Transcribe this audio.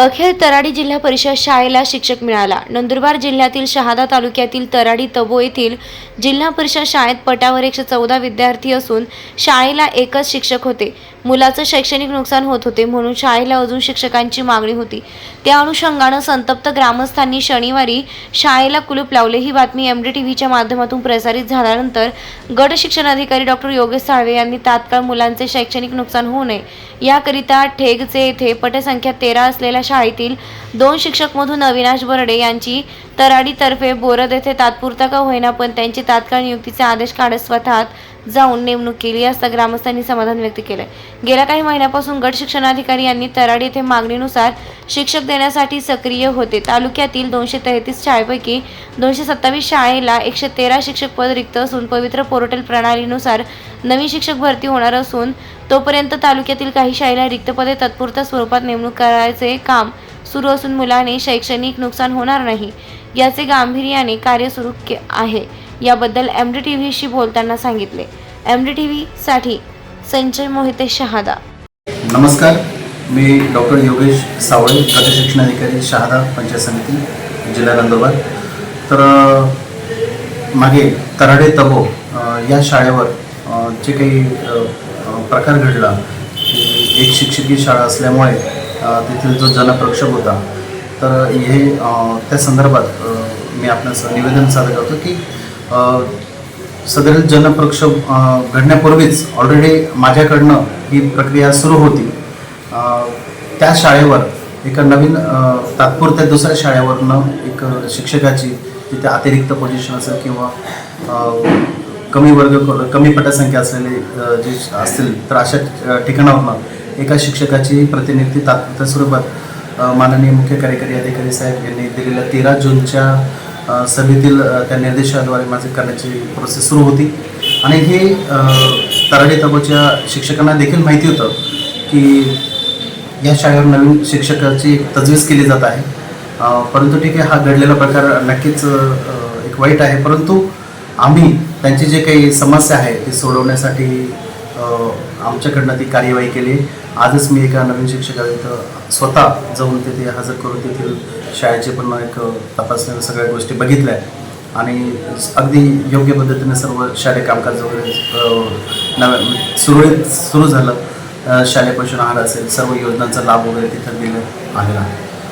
अखेर तराडी जिल्हा परिषद शाळेला शिक्षक मिळाला. नंदुरबार जिल्ह्यातील शहादा तालुक्यातील तराडी तबो येथील जिल्हा परिषद शाळेत पटावर एकशे चौदा विद्यार्थी असून शाळेला एकच शिक्षक होते. मुलाचं शैक्षणिक नुकसान होत होते म्हणून शाळेला अजून शिक्षकांची मागणी होती. त्या अनुषंगानं संतप्त ग्रामस्थांनी शनिवारी शाळेला कुलूप लावले. ही बातमी एम डी टी व्हीच्या माध्यमातून प्रसारित झाल्यानंतर गट शिक्षण अधिकारी डॉक्टर योगेश साळवे यांनी तात्काळ मुलांचे शैक्षणिक नुकसान होऊ नये याकरिता ठेगचे येथे पटसंख्या तेरा असलेल्या शाळेतील दोन शिक्षकमधून अविनाश बर्डे यांची तराडीतर्फे बोरद येथे तात्पुरता का होईना पण त्यांची तात्काळ नियुक्तीचे आदेश काढत स्वतःत जाऊन नेमणूक केली असता ग्रामस्थांनी समाधान व्यक्त केले गेल्या काही महिन्यापासून गट शिक्षणाधिकारी यांनी तराडी येथे मागणीनुसार शिक्षक देण्यासाठी सक्रिय होते. तालुक्यातील दोनशे तेहतीस शाळेपैकी दोनशे सत्तावीस शाळेला एकशे तेरा शिक्षक पद रिक्त असून पवित्र पोर्टल प्रणालीनुसार नवीन शिक्षक भरती होणार असून तोपर्यंत तालुक्यातील काही शाळेला रिक्त पदे तत्पुरत्या स्वरूपात नेमणूक करायचे काम सुरू असून मुलाने शैक्षणिक नुकसान होणार नाही याचे गांभीर्याने कार्य सुरू के आहे याबद्दल एम डी टी व्हीशी बोलताना सांगितले. एम डी टी व्हीसाठी संजय मोहिते शहादा. नमस्कार मी डॉक्टर योगेश सावळे गट शहादा पंचायत समिती जिल्हा नंदुरबार. तर मागे तराडे तबो या शाळेवर जे काही प्रकार घडला एक शिक्षकी शाळा असल्यामुळे तेथील जो जनप्रक्षोभ होता तर हे त्या संदर्भात मी आपणास निवेदन सादर करतो की सदरील जनप्रक्षोभ घडण्यापूर्वीच ऑलरेडी माझ्याकडनं ही प्रक्रिया सुरू होती. त्या शाळेवर एका नवीन तात्पुरत्या दुसऱ्या शाळेवरनं एक शिक्षकाची तिथे अतिरिक्त पोझिशन असेल किंवा कमी वर्ग कमी पटसंख्या असलेले जे असतील तर अशा ठिकाणावरनं एका शिक्षकाची प्रतिनिधी तात्पुरत्या स्वरूपात माननीय मुख्य कार्यकारी अधिकारी साहेब यांनी दिलेल्या तेरा जूनच्या सभेतील त्या निर्देशाद्वारे माझे करण्याची प्रोसेस सुरू होती. आणि हे तराडी तबोच्या शिक्षकांना देखील माहिती होतं की या शाळेवर नवीन शिक्षकाची तजवीज केली जात आहे. परंतु ठीक आहे हा घडलेला प्रकार नक्कीच एक वाईट आहे. परंतु आम्ही त्यांची जे काही समस्या आहे ती सोडवण्यासाठी आमच्याकडनं ती कार्यवाही केली. आजच मी एका नवीन शिक्षकाला इथं स्वतः जाऊन तिथे हजर करून तेथील शाळेचे पण एक तपासण्या सगळ्या गोष्टी बघितल्या. आणि अगदी योग्य पद्धतीने सर्व शालेय कामकाज वगैरे नव्या सुरळीत सुरू झालं. अ, शालेय पोषण आहार असेल सर्व योजनांचा लाभ वगैरे तिथं दिलं आलेला आहे.